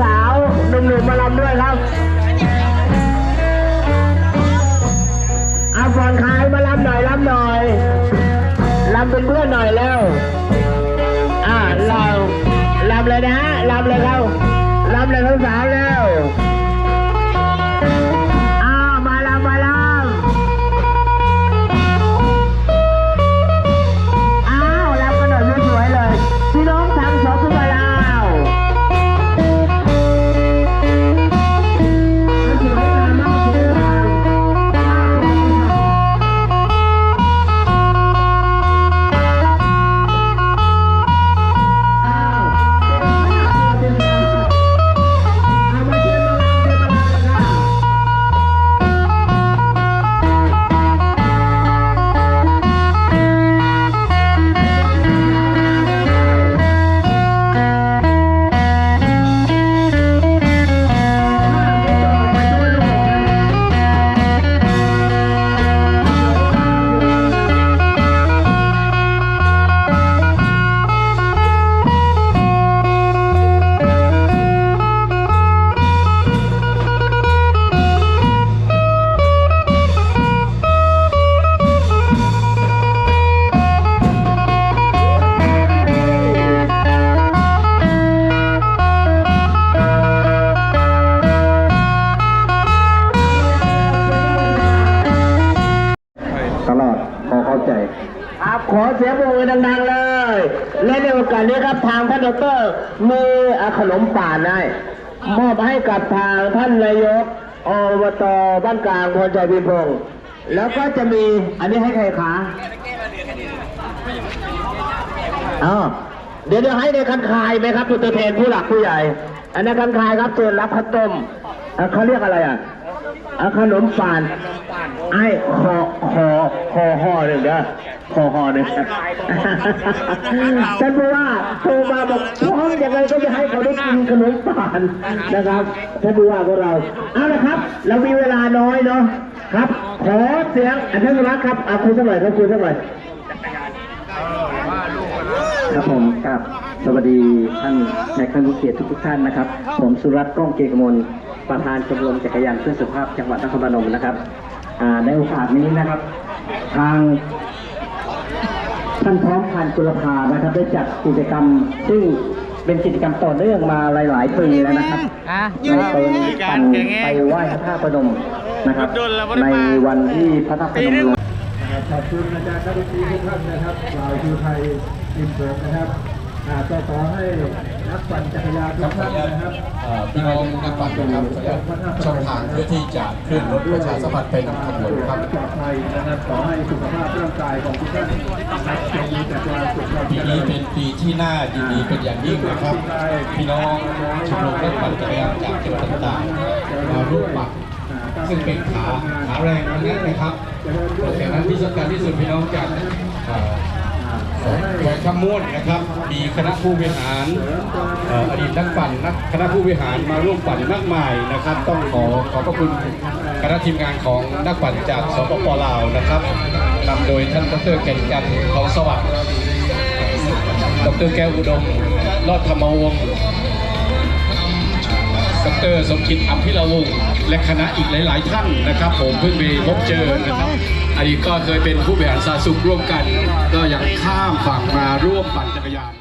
สาวหนุ่มๆมาลำด้วยครับเอาฟอนคายมาลำหน่อยลำหน่อยลำเป็นเพื่อนหน่อยแล้วอ่าเราลำเลยนะลำเลยเราลำเลยทั้สาวแล้ว เสียงปรบมือดังๆเลย และในโอกาสนี้ครับทางท่านดอกเตอรมีอ่าขนมป่านให้มอบให้กับทางท่านนายกอบตบ้านกลางพลชัยพิพงศ์แล้วก็จะมีอันนี้ให้ใครคะอ๋อเดี๋ยวเดี๋ยวให้ในคันคายไหมครับตัวแทนผู้หลักผู้ใหญ่ อันนั้นคันคายครับส่วนรับข้าวต้มอะเขาเรียกอะไรอะอะขนมป่านไอ้คอคอ คอห่อหนึ่งเด้อคอห่อหนึ่งท่านผู้ว่าโทรมาบอกพร้อมยังไงก็จะให้เขาได้กินขนมป่านนะครับท่านผู้ว่าของเราเอาละครับ เรามีเวลาน้อยเนาะครับ ขอเสียงอันท่านรักครับอาคุณสักหน่อยครับคุณสักหน่อยครับผมกับสวัสดีท่านแขกท่านผู้เกียรติทุกๆท่านนะครับ ผมสุรัตน์ก้องเกยรติกมลประธานชมรมจักรยานเพื่อสุขภาพจังหวัดนครพนมนะครับอ่า ในโอกาสนี้นะครับ ทางท่านพร้อมพันธุ์จุลภานะครับ ได้จัดกิจกรรม ซึ่งเป็นกิจกรรมต่อเนื่องมาหลาย ๆ ปีแล้วนะครับอะในเปินปั่นไปไหว้พระธาตุพนมนะครับ ในวันที่พระธาตุพนมลงขอบคุณอาจารย์นักดนตรีทุกท่านนะครับกล่าวชูไทยอินเสริมนะครับ อ่าก็ขอให้นักปั่นจักรยานทุกท่านนะครับเอ่อพี่น้องนักปั่นนะครับช่องทางเพื่อที่จะขึ้นรถประชาสัมพันธ์ไปนำขบวนครับปลอดภัยนะครับขอให้สุขภาพร่างกายของทุกท่านนะครับจงมีแต่ความสุขความปีเจรินี้ญเป็นปีที่น่ายินดีเป็นอย่างยิ่งนะครับ พี่น้องชมรมนักปั่นจักรยานจากจังหวัดต่างๆมาร่วมปั่นซึ่งเป็นขาขาแรงทั้งนั้นนะครับแต่นั้นที่สำคัญที่สุดพี่น้องจากเอ่อ แขวงคำม่วนนะครับ มีคณะผู้บริหารอดีตนักปั่นนักคณะผู้บริหารมาร่วมปั่นมากมายนะครับ ต้องขอขอบพระคุณคณะทีมงานของนักปั่นจากสปปลาวนะครับนำโดยท่านดรแก่นกันทองสวัสดิ์ดรแก้วอุดมรอดธรรมวงศ์ดรสมคิดอัมพิรวงศ์ และคณะอีกหลาย ๆ ท่านนะครับ ผมเพิ่งไปพบเจอนะครับอดีตก็เคยเป็นผู้บริหารสาสุขร่วมกัน ก็ยังข้ามฝั่งมาร่วมปั่นจักรยาน